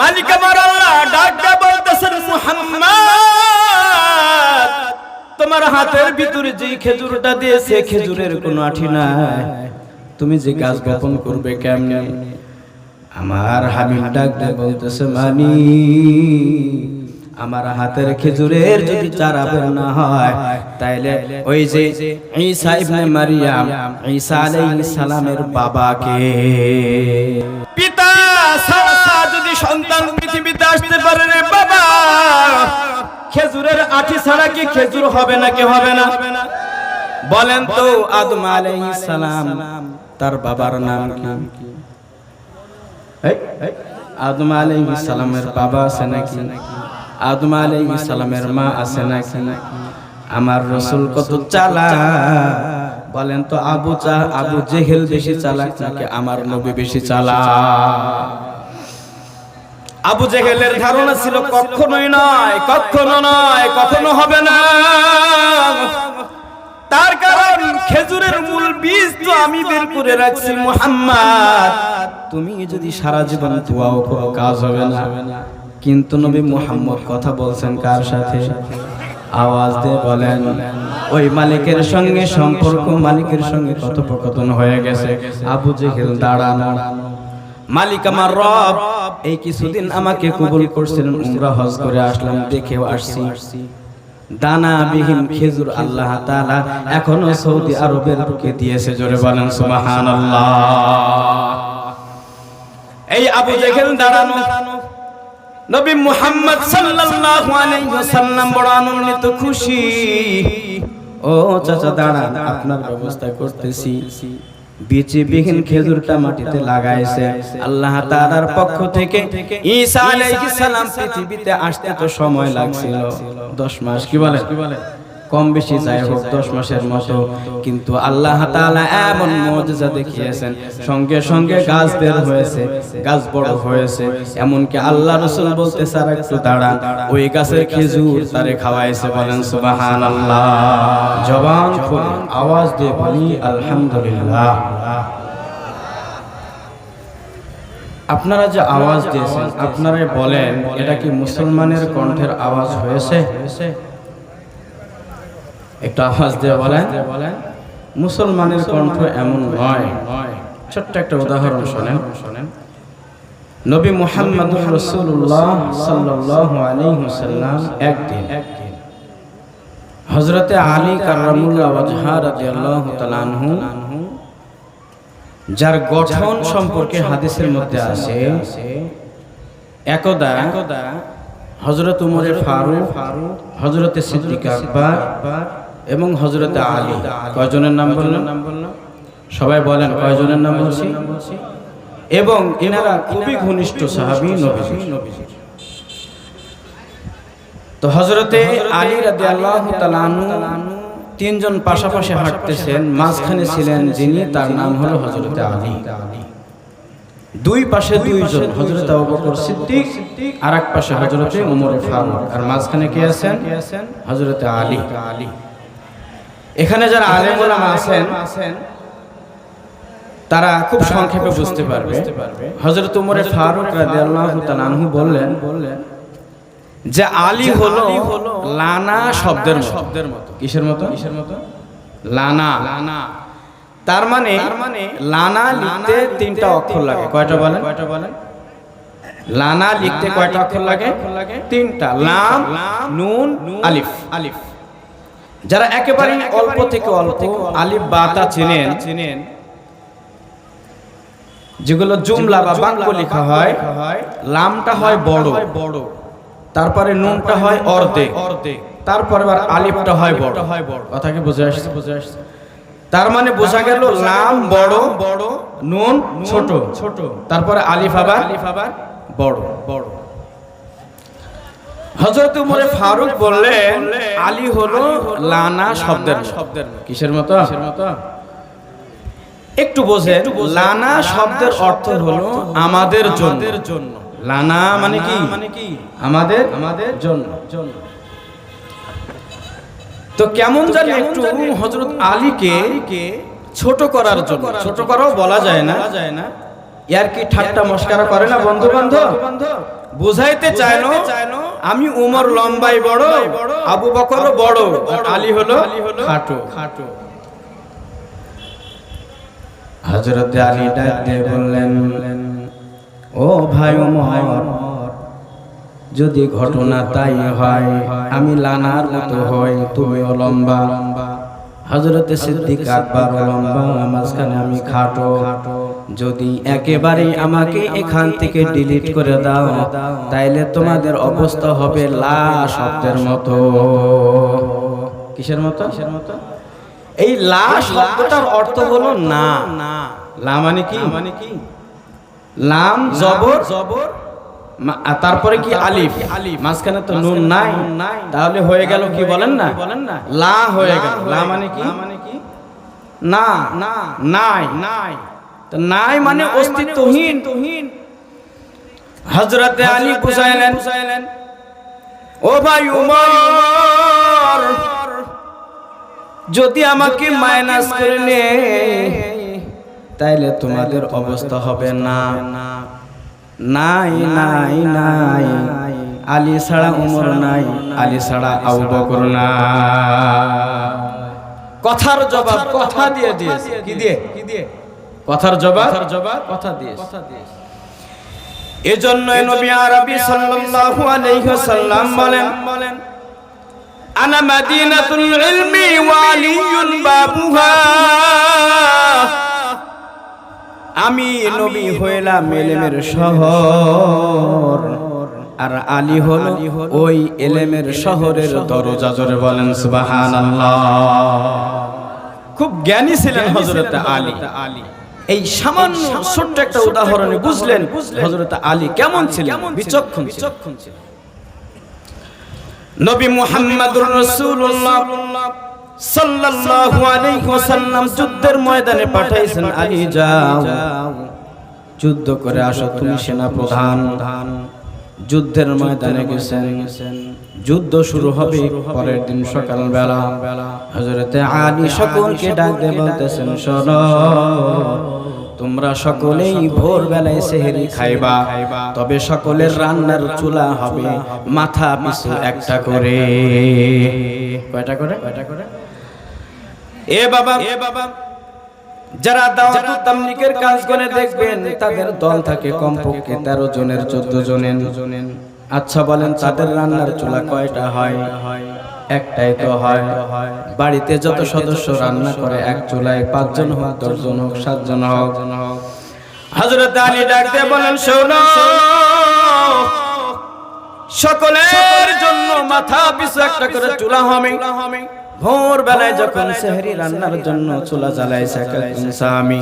মালিক আমার আল্লাহ, ডাক দিয়ে বলতেছেন, মুহাম্মদ, তোমার হাতের ভিতরে যে খেজুরটা দিয়েছে, খেজুরের কোনো আঠি নাই। তুমি যে গাছ বপন করবে কেমনে? আমার হাবিব ডাক দিয়ে বলতেছে মানি আমার হাতের খেজুরের যদি চারা বের না হয়, তাইলে ওই যে ঈসা ইবনে মারিয়াম, ঈসা আলাইহিস সালামের বাবাকে পিতা ছাড়া যদি সন্তান পৃথিবীতে আসতে পারে রে বাবা, খেজুরের আঠি ছাড়া কি খেজুর হবে না কি হবে না? বলেন তো, আদম আলাইহিস সালাম, তার বাবার নাম কি? আদম আলাইহিস সালামের বাবা আছে নাকি? আদম আলাইহিস সালামের মা আছে নাকি? আমার রসুল কত চালা বলেন তো, আবু চা আবু জেহেল বেশি চালাক নাকি আমার নবী বেশি চালাক? আবু জেহেলের ধারণা ছিল, কখনোই নয়, কখনো নয়, কখনো হবে না। তার কারণ, খেজুরের মূল বীজ তো আমি বের করে রাখছি, মুহাম্মদ। তুমি যদি সারা জীবন দোয়াও করো, কাজ হবে না। কিন্তু নবী মুহাম্মদ কথা বলছেন কার সাথে? আওয়াজ দিয়ে বলেন ওই মালিকের সঙ্গে সম্পর্ক, মালিকের সঙ্গে কথোপকথন হয়ে গেছে। আবু জেহেল দাঁড়ানো। মালিক আমার রব, এই কিছুদিন আমাকে কবুল করছিলেন, উমরা হজ করে আসলাম, দেখেও আসছি। দানা বিহীন খেজুর আল্লাহ তাআলা এখনও সৌদি আরবের বুকে দিয়েছে, জোরে বলেন, সুবহানাল্লাহ। এই আবু জেহেল দাঁড়ানো। নবী মুহাম্মদ সাল্লাল্লাহু আলাইহি ওয়াসাল্লাম বড় আনন্দিত, খুশি। ও চাচা দাঁড়ান আপনার ব্যবস্থা করতেছি। বিচি বিহীন খেজুরটা মাটিতে লাগাইছে। আল্লাহ তাআলার পক্ষ থেকে ঈসা আলাইহিস সালাম পৃথিবীতে আসতে তো সময় লাগছিল। 10 মাস কি বলে কম বেশি যাই হোক দশ মাসের মতো কিন্তু আল্লাহ তাআলা এমন মুজিজা দেখিয়েছেন সঙ্গে সঙ্গে গাছ বের হয়েছে গাছ বড় হয়েছে। এমনকি আল্লাহ রসুল বলতে স্যার একটু দাঁড়ান ওই গাছের খেজুর তারে খাওয়াইছে বলেন সুবহানাল্লাহ। জবান আওয়াজ দিয়ে বলি আলহামদুলিল্লাহ। আপনারা যে আওয়াজ দিয়েছেন আপনারা বলেন এটা কি মুসলমানের কণ্ঠের আওয়াজ হয়েছে? একটু আওয়াজ দিয়ে বলেন। মুসলমানের কণ্ঠ এমন নয় ছোট্ট একটা উদাহরণ শোনেন। শোনেন। নবী মুহাম্মদ রসুল্লাহ সাল্লাল্লাহু আলাইহি ওয়াসাল্লাম একদিন হযরতে আলী আনহু যার গঠন সম্পর্কে হাদিসের মধ্যে আছে। একদা একদা হযরত উমরে ফারুক হযরতে সিদ্দিক আকবর এবং হযরতে আলী। কয়জনের নাম বললাম নাম বললাম সবাই বলেন কয়জনের নাম বলছি? এবং এনারা খুবই ঘনিষ্ঠ সাহাবী নবীজি তো হজরতে আলী রাদিয়াল্লাহু তাআলা আনহু তিনজন পাশাপাশি হাঁটতেছেন মাঝখানে ছিলেন যিনি তার নাম হলো হজরতে আলী। দুই পাশে দুইজন হযরত আবু বকর সিদ্দিক আর এক পাশে হজরতে ওমর ফারুক আর মাঝখানে কে আছেন? হযরতে আলী। এখানে যারা আলেম ওলামা আছেন তারা খুব সংক্ষেপে বুঝতে পারবে। হযরত ওমর ফারুক রাদিয়াল্লাহু তাআলা আনহু বললেন বললেন যে আলী হলো লানা শব্দের শব্দের মতো। কিসের মতো? কিসের মতো? লানা। লানা। তার মানে লানা লিখতে তিনটা অক্ষর লাগে। কয়টা বলেন? কয়টা বলেন? লানা লিখতে কয়টা অক্ষর লাগে? তিনটা। লাম নুন আলিফ। আলিফ। যারা একেবারে অল্প থেকে অল্প আলিফ বাতা চেনেন চেনেন যেগুলো জুমলা বা বাক্য লেখা হয় লামটা হয় বড়। বড়। তারপরে নুনটা হয় অর্ধেক। অর্ধেক। তারপরে আবার আলিফটা হয় বড়। হয় বড়। কথা কি বুঝে আসছে? বুঝে আসছে। তার মানে বোঝা গেল লাম বড় বড় নুন ছোট। ছোট। তারপরে আলিফ আবার আলিফ আবার বড় বড়। হযরত উমরে ফারুক বললেন আলী হলো লানা শব্দের শব্দের কিসের মতো? কিসের মতো? একটু বোঝেন লানা শব্দের অর্থ হলো আমাদের জন্য। লানা মানে কি? মানে কি? আমাদের আমাদের জন্য। জন্য। তো কেমন জানি একটু হযরত আলীকে ছোট করার জন্য। ছোট করাও বলা যায় না। যায় না। ইয়ার কি ঠাট্টা মস্কারা করে না বন্ধু বান্ধব? বুঝাইতে চাইলো আমি উমর লম্বাই বড় আবু বকর বড় আর আলী হলো খাটো। খাটো। হজরতে আলী ডাক দিয়ে বললেন ও ভাই উমর যদি ঘটনা তাই হয় আমি লানার মতো হই তুমিও লম্বা হজরতে সিদ্দিক আকবর লম্বা মাঝখানে আমি খাটো খাটো। যদি একেবারে আমাকে এখান থেকে ডিলিট করে দাও, তাইলে তোমাদের অবস্থা হবে লা শব্দের মতো। কিসের মতো? কিসের মতো এই লা শব্দটার অর্থ হলো না। না লা মানে কি? মানে কি লাম, জবর জবর তারপরে কি আলিফ? আলিফ মাঝখানে তো নুন নাই। তাহলে হয়ে গেল কি বলেন না? বলেন না লা হয়ে গেল। লা মানে কি? মানে কি না না নাই নাই। তো নাই মানে অস্তিত্বহীন। হযরতে আলী বুঝাইলেন ও ভাই উমর যদি আমাকে মাইনাস করে নে তাইলে তোমাদের অবস্থা হবে না। নাই নাই নাই আলী ছাড়া উমর নাই আলী ছাড়া আবু বকর না কথার জবাব কথা দিয়ে দিয়েছে। কি দিয়ে? কি দিয়ে? কথার জবাব জবাব কথা দিয়ে কথা দিয়ে এজন্য নবী আরবি সাল্লাল্লাহু আলাইহি ওয়াসাল্লাম বলেন আনা মাদিনাতুল ইলমি ওয়া বাবুহা। আমি নবী হইলাম এলেমের শহর। আর আলী হল ওই এলেমের শহরের দরজা জোরে বলেন সুবহানাল্লাহ। খুব জ্ঞানী ছিলেন হযরত আলী। আলী। এই সামান্য ছোট্ট একটা উদাহরণে বুঝলেন হজরত আলী কেমন ছিলেন? বিচক্ষণ বিচক্ষণ ছিলেন। নবী মুহাম্মদ রাসূলুল্লাহ সাল্লাল্লাহু আলাইহি ওয়াসাল্লাম যুদ্ধের ময়দানে পাঠাইছেন আলী যাও। যুদ্ধ করে আসো তুমি সেনা প্রধান যুদ্ধের ময়দানে গেছেন। যুদ্ধ শুরু হবে পরের দিন সকাল বেলা হযরতে আলী সকলকে ডাক দিয়ে বলতেছেন শোনো তোমরা সকলেই ভোর বেলায় সেহেরি খাইবা। তবে সকলের রান্নার চুলা হবে মাথা পিছু একটা করে। কয়টা করে? কয়টা করে? এ বাবা এ বাবা যারা দাওয়াত তাবলীগের কাজ করে দেখবেন, তাদের দল থাকে কমপক্ষে তেরো জনের, চোদ্দ জনের। আচ্ছা বলেন, তাদের রান্নার চুলা কয়টা হয়? একটাই তো হয়। বাড়িতে যত সদস্য রান্না করে, এক চুলায় পাঁচজন হোক, দশজন হোক, সাতজন হোক। হজরত আলী ডাকতে বলেন, শোনো, সকলের জন্য মাথা পিছু একটা করে চুলা হবে। ভোর বেলায় যখন সেহরি রান্নার জন্য চুলা জ্বালাইছে স্বামী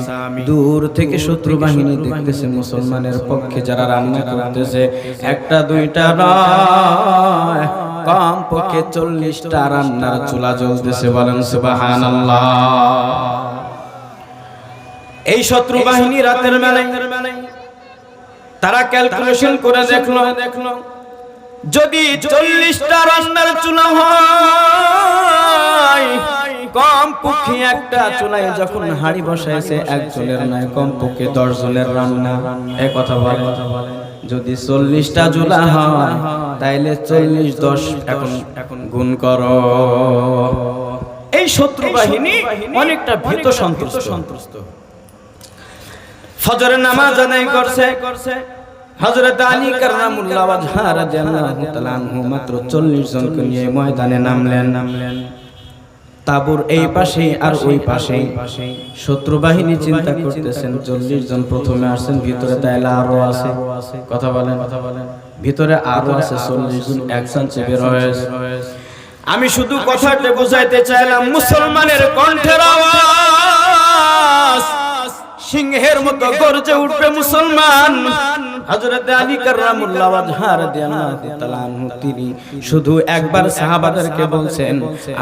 দূর থেকে শত্রু বাহিনী দেখতেছে মুসলমানের পক্ষে যারা রান্না করতেছে একটা দুইটা নয় কম পক্ষে চল্লিশটা রান্নার চুলা জ্বলতেছে বলেন সুবাহান এই শত্রু বাহিনী রাতের বেলায় তারা ক্যালকুলেশন করে দেখল। দেখল। যদি চল্লিশটা রান্নার চুলা হয় কম পক্ষে একটা চুলায় যখন হাড়ি বসাইছে একজনের নয় কম পক্ষে দশ জনের রান্না। এ কথা বলে যদি চল্লিশটা চুলা হয় তাইলে চল্লিশ দশ এখন এখন গুণ করো। এই শত্রু বাহিনী অনেকটা ভীত সন্ত্রস্ত সন্ত্রস্ত ফজরের নামাজ আদায় করছে করছে হযরত আলী কাররামুল্লাহ ওয়াজহা রাদিয়াল্লাহু তাআলা আনহু মাত্র 40 জনকে নিয়ে ময়দানে নামলেন। নামলেন তাবুর এই পাশে আর ওই পাশে শত্রু বাহিনী চিন্তা করতেছেন 40 জন প্রথমে আসছেন, ভিতরে তাইলে আরও আছে। কথা বলেন কথা বলেন। ভিতরে আরও আছে 40 জন, একজন বের হয়েছে আমি শুধু কথাটা বুঝাইতে চাইলাম, মুসলমানের কণ্ঠের আওয়াজ। সিংহের মতো গর্জে উঠবে মুসলমান। হযরত আলী কাররামুল্লাহ ওয়াজহা রাদিয়াল্লাহু তাআলা আনহু তিনি শুধু একবার সাহাবাদেরকে বলছেন,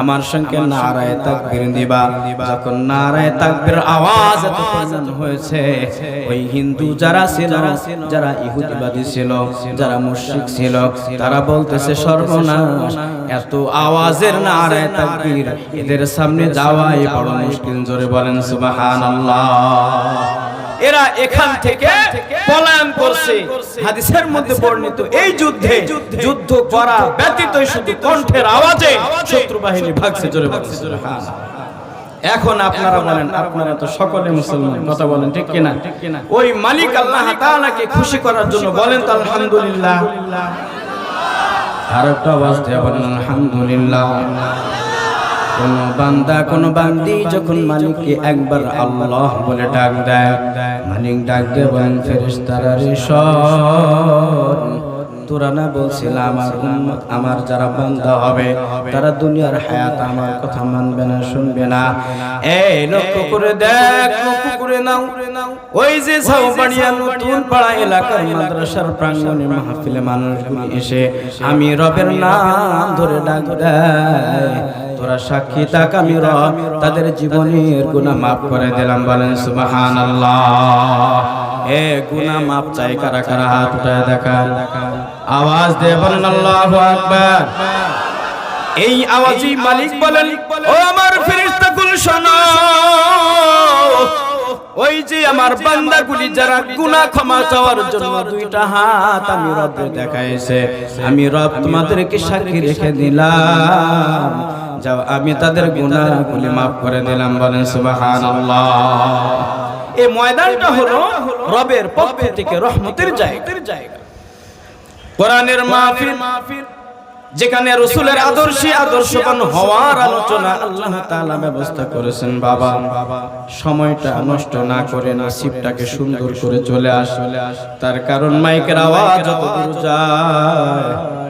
আমার সঙ্গে নারায়ে তাকবীর দিবা যখন নারায়ে তাকবীর আওয়াজ এত পরিমাণ হয়েছে, ওই হিন্দু যারা ছিল, যারা ইহুদিবাদী ছিল, যারা মুশরিক ছিল, তারা বলতেছে, সর্বনাশ, এত আওয়াজের নারায়ে তাকবীর এদের সামনে যাওয়াই বড় মুশকিল। জোরে বলেন, সুবহানাল্লাহ। এরা এখান থেকে পলায়ন করছে। হাদিসের মধ্যে বর্ণিত এই যুদ্ধে যুদ্ধ করা ব্যতীত শুধু কণ্ঠের আওয়াজে শত্রু বাহিনী ভাগছে জোরে ভাগছে জোরে এখন আপনারা বলেন আপনারা তো সকলে মুসলমান কথা বলেন ঠিক কিনা? ওই মালিক আল্লাহ তাআলাকে খুশি করার জন্য বলেন তো আলহামদুলিল্লাহ। আর একটা আওয়াজ দিয়ে বলেন আলহামদুলিল্লাহ। কোন বান্দা, কোন বান্দি যখন মালিককে একবার আল্লাহ বলে ডাক দেয়, মালিক ডাক দিয়ে বলেন, ফেরেশতারা রে তোরা না আমার আমার যারা বান্দা হবে, তারা দুনিয়ার হায়াত আমার কথা মানবে না, শুনবে না। এই, লক্ষ্য করে দেখ নাও। ওই যে সাউবাড়িয়া নতুন পাড়া মানুষগুলি এসে আমি রবের নাম ধরে ডাক দেয়। তোরা সাক্ষী থাক আমি রব তাদের জীবনের গুনাহ মাফ করে দিলাম বলেন সুবহানাল্লাহ। এ গুনাহ মাফ চাই কারা কারা হাত উঠায় দেখান। আওয়াজ দিয়ে বলেন আল্লাহু আকবার। এই আওয়াজই মালিক বলেন ও আমার ফেরেশতাকুল শোনো। ওই যে আমার বান্দাগুলি যারা গুনাহ ক্ষমা চাওয়ার জন্য দুইটা হাত আমি রবে দেখাইছে। আমি রব তোমাদেরকে সাক্ষী রেখে দিলাম। যাও আমি তাদের গুনাহগুলি মাফ করে দিলাম বলেন সুবহানাল্লাহ। এই ময়দানটা হলো রবের পক্ষ থেকে রহমতের জায়গা। কোরআনের মাহফিল যেখানে রসুলের আদর্শে আদর্শবান হওয়ার আলোচনা আল্লাহ তাআলা ব্যবস্থা করেছেন বাবা। সময়টা নষ্ট না করে নসিবটাকে সুন্দর করে চলে আস। তার কারণ মাইকের আওয়াজ যত দূর যায়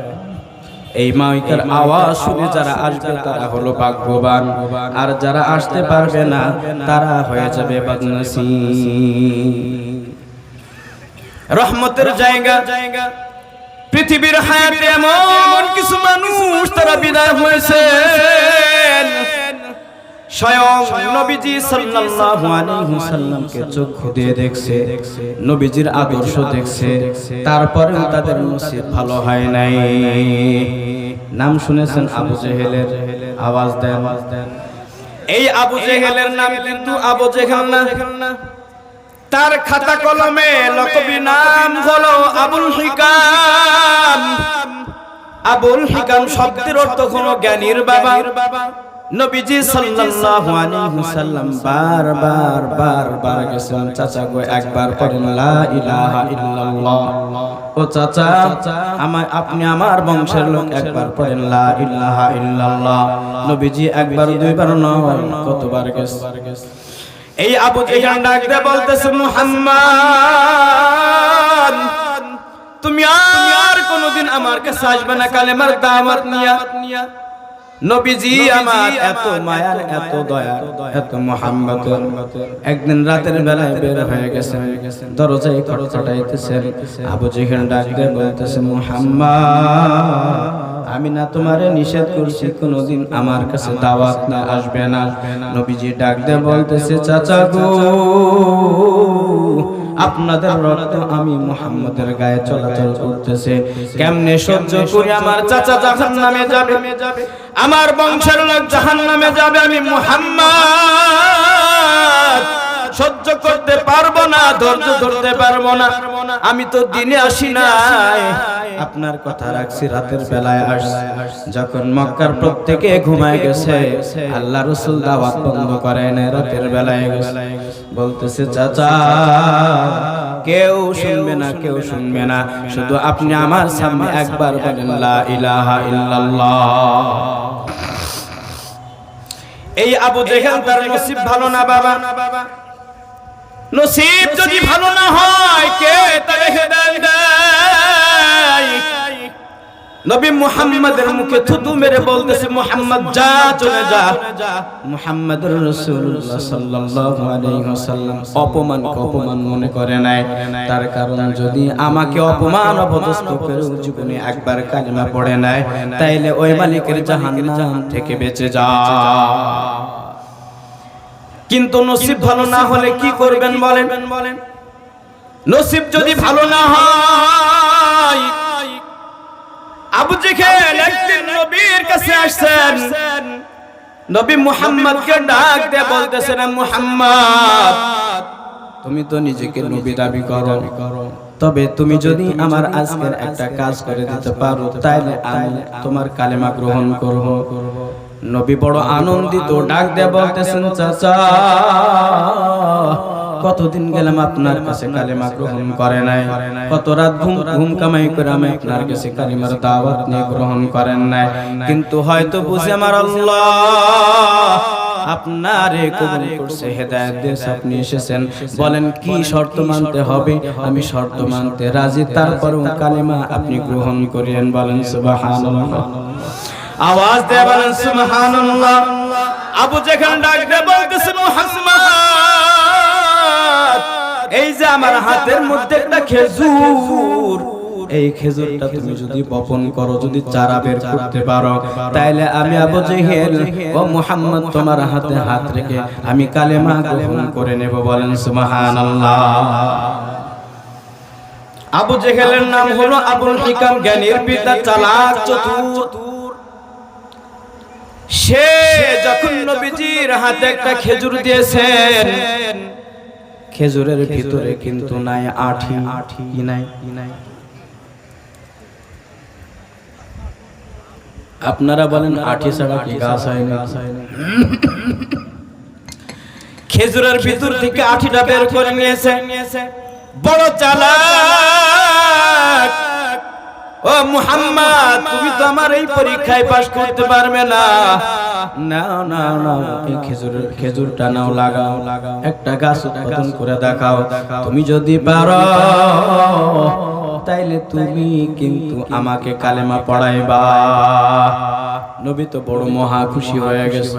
এই মাইকের আওয়াজ শুনে যারা আসবে তারা হলো ভাগ্যবান। আর যারা আসতে পারবে না তারা হয়ে যাবে বদনসি রহমতের জায়গা। জায়গা। পৃথিবীর হায়াতে এমন কিছু মানুষ তারা বিদায় হয়েছে স্বয়ং নবীজি সাল্লাল্লাহু আলাইহি সাল্লামকে চক্ষু দিয়ে দেখছে নবীজির আদর্শ দেখছে তারপরেও তাদের নসিব ভালো হয় নাই। নাম শুনেছেন আবু জেহেলের আওয়াজ দেন। এই আবু জেহেলের নাম কিন্তু আবু জেহেল না। তার খাতা কলমে লকবি নাম হলো আবুল হিকাম। আবুল হিকাম শব্দের অর্থ হলো জ্ঞানীর বাবা। নবীজি সাল্লাল্লাহু আলাইহি ওয়াসাল্লাম বারবার বারবার গেছেন। চাচা গো, একবার পড়েন লা ইলাহা ইল্লাল্লাহ। ও চাচা, আমার, আপনি আমার বংশের লোক, একবার পড়েন লা ইলাহা ইল্লাল্লাহ। নবীজি একবার, দুইবার নয়, কতবার গেছেন এই আবু জেহান ডাক দিয়ে বলতেছে, মুহাম্মদ, তুমি আর কোনোদিন আমার কাছে আসবে না, কালেমার দাওয়াত নিয়া। নবীজি আমার এত মায়ার এত দয়া এত মোহাম্মত একদিন রাতের বেলায় বের হয়ে গেছে দরজায় খটখটাইতেছেন। আবু জেহেল ডাকতে বলতেছে মুহাম্মদ! আমি না তোমারে নিষেধ করছি, কোনোদিন আমার কাছে দাওয়াত না, আসবে না। নবীজি ডাক দিয়ে বলতেছে, চাচা গো, আপনাদের রক্ত আমি মুহাম্মদের গায়ে চলাচল করতেছে। কেমনে সহ্য করি? আমার চাচা জাহান নামে যাবে। আমার বংশের লোক জাহান নামে যাবে। আমি মুহাম্মদ সহ্য করতে পারব না, ধৈর্য ধরতে পারব না। আমি তো দিনে আসি নাই। আপনার কথা রাখছি রাতের বেলায় আসছি যখন মক্কার প্রত্যেকে ঘুমায় গেছে, আল্লাহ রসুল দাওয়াত বন্ধ করে না রাতের বেলায় গেছে। বলতেছে, চাচা, কেউ শুনবে না, কেউ শুনবে না। শুধু আপনি আমার সামনে একবার বলেন, লা ইলাহা ইল্লাল্লাহ। এই আবু জেহেল তার নসিব ভালো না, বাবা। নসিব যদি ভালো না হয় কে তারে হেদায়েত দেয়? নবী মুহাম্মাদের মুখে থুতু মেরে বলতেছে মুহাম্মদ যা চলে যা। মুহাম্মাদুর রাসূলুল্লাহ সাল্লাল্লাহু আলাইহি ওয়াসাল্লাম অপমান অপমান মনে করে নাই। তার কারণ যদি আমাকে অপমান অপদস্থ করে জীবনে একবার কালিমা পড়ে নাই তাইলে ওই মালিকের জাহান্নাম থেকে বেঁচে যা। কিন্তু নসিব ভালো না হলে কি করবেন বলেন? বলেন? নসিব যদি ভালো না হয় আবু জেহেল একদিন নবীর কাছে আসছেন। নবী মুহাম্মদকে ডাক দিয়ে বলতেছেন মুহাম্মদ তুমি তো নিজেকে নবী দাবি করো। তবে তুমি যদি আমার আজকের একটা কাজ করে দিতে পারো তাহলে আমি তোমার কালেমা গ্রহণ করব। নবী বড় আনন্দিত, ডাক দিয়ে বলতেছেন, চাচা, কতদিন গেলাম আপনার কাছে কালেমা গ্রহণ করে নাই? কত রাত ঘুম ঘুম কামাই করে আমি আপনার কাছে কালিমার দাওয়াত নিয়ে গ্রহণ করেন নাই। কিন্তু হয়তো বুঝে আমার আল্লাহ আপনারে কবুল করছে, হেদায়েত দিয়েছে, আপনি এসেছেন। বলেন, কি শর্ত মানতে হবে? আমি শর্ত মানতে রাজি। তারপরেও কালেমা আপনি গ্রহণ করিয়েন, বলেন, সুবহানাল্লাহ। আওয়াজ দিয়ে বলেন, সুবহানাল্লাহ। আবু যেখানে ডাক দিয়ে বলতেছে মুহাম্মদ এই যে আমার হাতের মধ্যে একটা খেজুর, এই খেজুরটা তুমি যদি বপন করো, যদি চারা বের করতে পারো, তাইলে আমি আবু জেহেল ও মুহাম্মদ তোমার হাতে হাত রেখে আমি কালেমা গ্রহণ করে নেব বলেন, সুবহানাল্লাহ। আবু জেহেলের নাম হলো আবুল হিকাম, জ্ঞানীর পিতা, চালাক, চতুর। সে যখন নবীজির হাতে একটা খেজুর দিয়েছেন, খেজুরের ভিতরে কিন্তু নাই আঠি আঠি নাই? নাই আপনারা বলেন আঠি ছাড়া কি গাছ হয় না খেজুরের ভিতর থেকে আঠিটা বের করে নিয়েছে। বড় চালাক! ও মুহাম্মদ, তুমি তো আমার এই পরীক্ষায় পাশ করতে পারবে না। না না না এই খেজুরের খেজুরটা নাও লাগাও। লাগাও একটা গাছ উৎপাদন করে দেখাও। তুমি যদি পারো, তাইলে তুমি কিন্তু আমাকে কালেমা পড়াইবা। নবী তো বড় মহা খুশি হয়ে গেছে।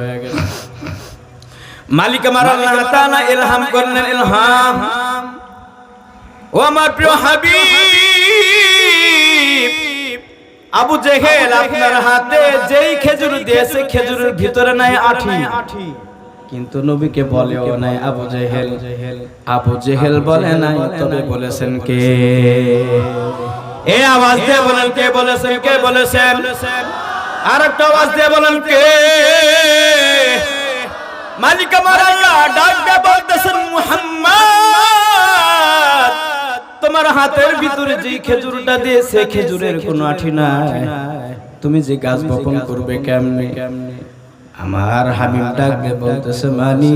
মালিক আমার আল্লাহ তাআলা ইলহাম করলেন, ইলহাম। ও আমার প্রিয় হাবিব। আবু জেহেল আপনার হাতে যেই খেজুর দিয়েছে খেজুরের ভিতরে নাই আঠি। কিন্তু নবীকে বলেও নাই আবু জেহেল আবু জেহেল। বলে নাই তবে বলেছেন কে? এ আওয়াজ দিয়ে বলেন কে বলেছেন কে বলেছেন আর একটা আওয়াজ দিয়ে বলেন কে? মালিক আমার আল্লাহ ডাক দিয়ে বলতেছেন মুহাম্মদ। তোমার হাতের ভিতরে যে খেজুরটা দিয়েছে খেজুরের কোনো আঠি নাই। তুমি যে গাছ বপন করবে কেমনে? আমার হাবিব ডাক দিয়ে বলতেছে মানি।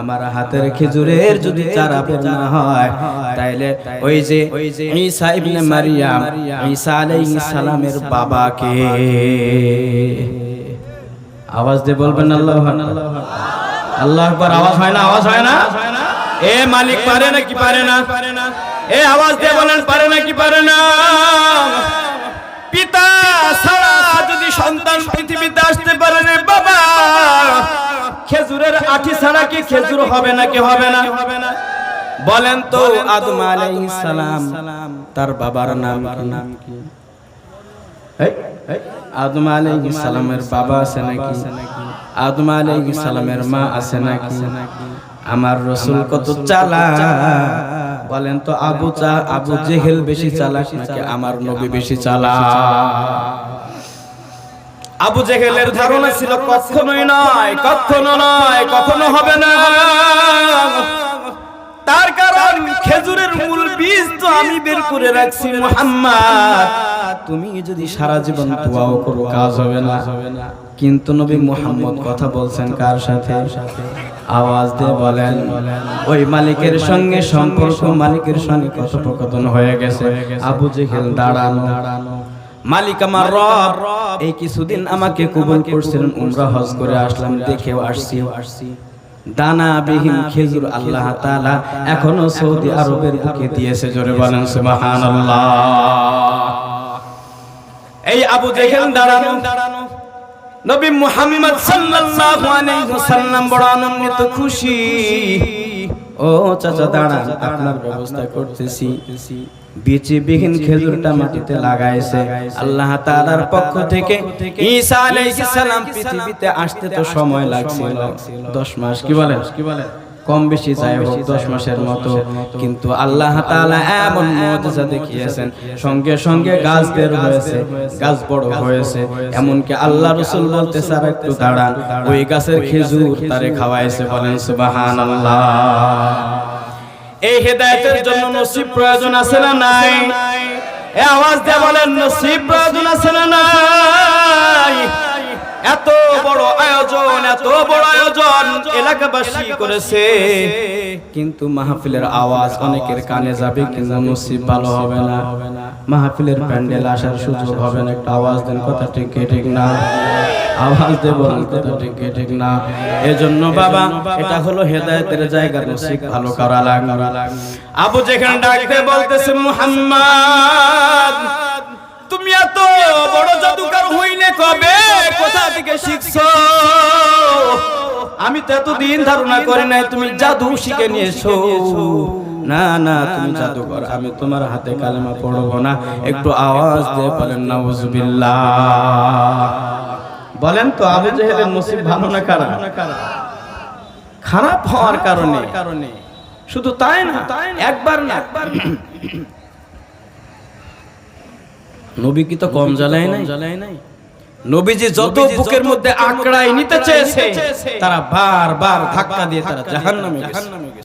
আমার হাতের খেজুরের যদি চারা বের না হয় তাইলে ওই যে ঈসা ইবনে মারিয়াম ঈসা আলাইহিস সালামের বাবাকে। আওয়াজ দিয়ে বলবেন আল্লাহ আল্লাহ আকবার। আওয়াজ হয় না? আওয়াজ হয় না। এ মালিক পারে না কি পারে না? এ আওয়াজ দিয়ে বলেন, পারে না কি পারে না? পিতা ছাড়া যদি সন্তান পৃথিবীতে আসতে পারে রে বাবা, খেজুরের আঠি ছাড়া কি খেজুর হবে না কি হবে না? বলেন তো আদম আলাইহিস সালাম, তার বাবার নাম নাম কি আদম আলাইহিস সালামের বাবা আছে নাকি? আদম আলাইহিস সালামের মা আছে নাকি? আমার রসুল কত চালা বলেন তো আবু চা আবু জেহেল বেশি চালাক নাকি আমার নবী বেশি চালা আবু জেহেলের ধারণা ছিল কখনোই নয় কখনো নয় কখনো হবে না। তার কারণ খেজুরের মূল বীজ তো আমি বের করে রাখছি মোহাম্মদ। তুমি যদি সারা জীবন দোয়াও করো কাজ হবে না। কিন্তু নবী মোহাম্মদ কথা বলছেন কার সাথে? আওয়াজ দিয়ে বলেন, ওই মালিকের সঙ্গে সম্পর্ক মালিকের সঙ্গে কথোপকথন হয়ে গেছে। আবু জেহেল দাঁড়ানো। মালিক আমার রব, এই কিছুদিন আমাকে কবুল করছিলেন, উমরা হজ করে আসলাম, দেখেও আসছি। আসছি দানা বিহীন খেজুর আল্লাহ তাআলা এখনও সৌদি আরবের বুকে দিয়েছে, জোরে বলেন, সুবহানাল্লাহ। এই আবু জেহেল দাঁড়ানো। নবী মুহাম্মদ সাল্লাল্লাহু আলাইহি ওয়াসাল্লাম বড় আনন্দিত, খুশি। ও চাচা, দাঁড়ান, আপনার ব্যবস্থা করতেছি। বেঁচে বিহীন খেজুরটা মাটিতে লাগাইছে। আল্লাহ তাআলার পক্ষ থেকে ঈসা আলাইহিস সালাম পৃথিবীতে আসতে তো সময় লাগছিল। 10 মাস কি বলেন কি বলেন? কম বেশি যায় হোক দশ মাসের মতো। কিন্তু আল্লাহ তাআলা এমন মুজিজা দেখিয়েছেন সঙ্গে সঙ্গে গাছ বের হয়েছে গাছ বড় হয়েছে। এমনকি আল্লাহ রসুল বলতে স্যার একটু দাঁড়ান ওই গাছের খেজুর তারে খাওয়াইছে বলেন সুবহানাল্লাহ। এই হেদায়েতের জন্য নসিব প্রয়োজন আছে না নাই? এ আওয়াজ দিয়ে বলেন নসিব প্রয়োজন আছে না নাই? এত বড় আয়োজন, এত বড় আয়োজন এলাকাবাসী করেছে। কিন্তু মাহফিলের আওয়াজ অনেকের কানে যাবে কিন্তু নসিব ভালো হবে না। মাহফিলের প্যান্ডেল আসার সুযোগ হবে না। একটা আওয়াজ দেন, কথা ঠিক ঠিক না? আওয়াজ দেব কথা ঠিক ঠিক না? এজন্য বাবা, এটা হলো হেদায়েতের জায়গা, নসিব ভালো করা লাগবে। আবু যেখানে ডাকতে বলতেছে, মুহাম্মদ, তুমি এত বড় জাদুকর হইলে কবে? থেকে শিখছো? আমি তো এতদিন ধারণা করি নাই তুমি জাদু শিখে নিয়েছো। না না তুমি জাদুকর আমি তোমার হাতে কালেমা পড়ব না। একটু আওয়াজ দিয়ে বলেন নাউজুবিল্লাহ। বলেন তো আবু জেহেলের নসিব ভালো না খারাপ? খারাপ হওয়ার কারণে। শুধু তাই না একবার না। একবার নবী কি তো কম জ্বালায় নাই? জ্বালায় নাই? নবীজি যত বুকের মধ্যে আকড়াই নিতে চেয়েছে তারা বারবার ধাক্কা দিয়ে তারা জাহান্নামে গেছে।